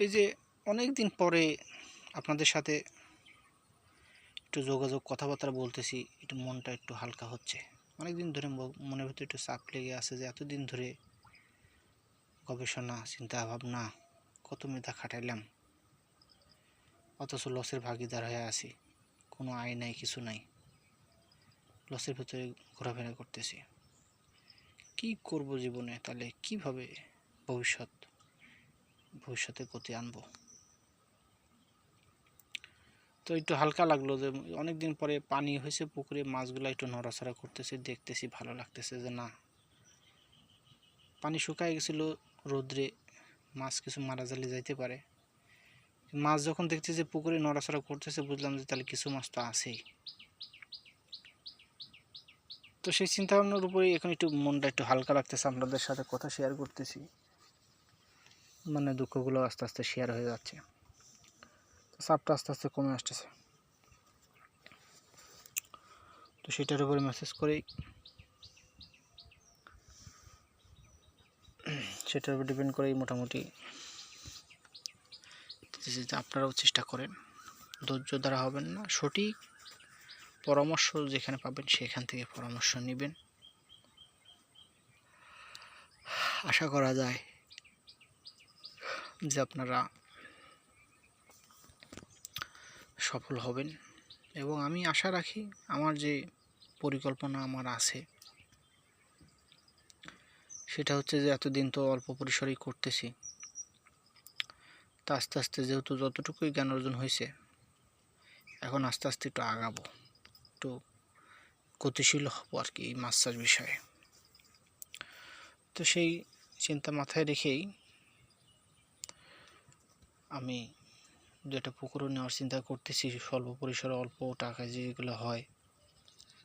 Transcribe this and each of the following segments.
এই যে অনেক দিন পরে আপনাদের সাথে একটু যোগাযোগ কথাবার্তা বলতেছি, একটু মনটা একটু হালকা হচ্ছে। অনেক দিন ধরে মনের ভিতরে একটু চাপ লেগে আছে যে এতদিন ধরে গবেষণা চিন্তা ভাবনা কত মেধা খাটাইলাম। অথচ লসের ভাগিদার হয়ে আছি, কোনো আয় নাই, কিছু নাই। লসের ভিতরে ঘোরাফেরা করতেছি। কি করব জীবনে তাহলে? কীভাবে ভবিষ্যৎ? ভবিষ্যতে গতি আনব। তো একটু হালকা লাগল যে অনেক দিন পরে পানি হয়েছে পুকুরে, মাছগুলো একটু নড়াচড়া করতেছে, দেখতেছি, ভালো লাগতেছে যে না। পানি শুকায় গেছিল রোদ্রে, মাছ কিছু মারা জালে যাইতে পারে। মাছ যখন দেখছি যে পুকুরে নড়াচড়া করতেছে, বুঝলাম যে তাহলে কিছু মাছ তো আছেই। তো সেই চিন্তা ভাবনার উপরেই এখন একটু মনটা একটু হালকা লাগতেছে, আপনাদের সাথে কথা শেয়ার করতেছি। মানে দুঃখগুলো আস্তে আস্তে শেয়ার হয়ে যাচ্ছে। চাপটা আস্তে আস্তে কমে আসতেছে। তো সেটার উপরে মেসেজ করেই সেটার উপর ডিপেন্ড করেই মোটামুটি আপনারাও চেষ্টা করেন। ধৈর্য দ্বারা হবেন না। সঠিক পরামর্শ যেখানে পাবেন সেখান থেকে পরামর্শ নেবেন। আশা করা যায় যে আপনারা সফল হবেন এবং আমি আশা রাখি আমার যে পরিকল্পনা আমার আছে, সেটা হচ্ছে যে এতদিন তো অল্প পরিসরেই করতেছি। তা আস্তে আস্তে যেহেতু যতটুকুই জ্ঞান অর্জন হয়েছে, এখন আস্তে আস্তে একটু আগাবো, একটু গতিশীল হব আর কি এই চাষ বিষয়ে। তো সেই চিন্তা মাথায় রেখেই আমি দুটা পুকুরও নেওয়ার চিন্তা করতেছি, স্বল্প পরিসরে অল্প টাকায় যেগুলো হয়,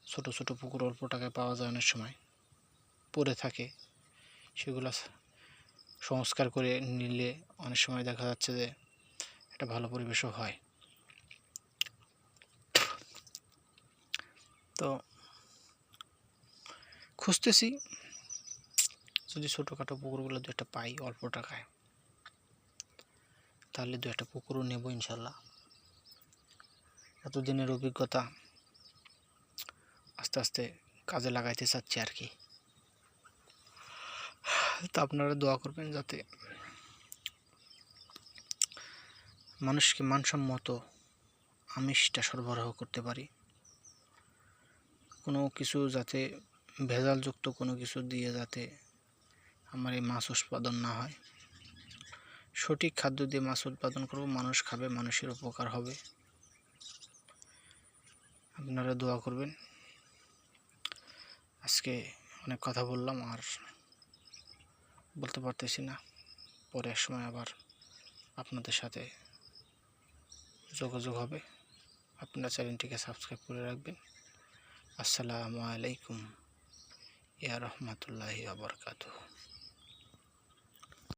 ছোট ছোট পুকুর অল্প টাকায় পাওয়া যায় অনেক সময়। পড়ে থাকে। সেগুলো সংস্কার করে নিলে অনেক সময় দেখা যাচ্ছে যে একটা ভালো পরিবেশও হয়। তো খুঁজতেছি, যদি ছোটোখাটো পুকুরগুলো দু একটা পাই অল্প টাকায়। তাহলে দু একটা পুকুরও নেব ইনশাল্লাহ। এতদিনের অভিজ্ঞতা আস্তে আস্তে কাজে লাগাইতে চাচ্ছি আর কি। তো আপনারা দোয়া করবেন যাতে মানুষকে মানসম্মত আমিষটা সরবরাহ করতে পারি। কোনো কিছু যাতে ভেজালযুক্ত কোনো কিছু দিয়ে যাতে আমার এই মাছ উৎপাদন না হয়। সঠিক খাদ্য দিয়ে মাছ উৎপাদন করব, মানুষ খাবে, মানুষের উপকার হবে। আপনারা দোয়া করবেন। আজকে অনেক কথা বললাম, আর বলতে পারতেছি না। পরে এক সময় আবার আপনাদের সাথে যোগাযোগ হবে। আপনারা চ্যানেলটিকে সাবস্ক্রাইব করে রাখবেন। আসসালামু আলাইকুম। ইয়া রহমতুল্লাহি আবরকাতুহ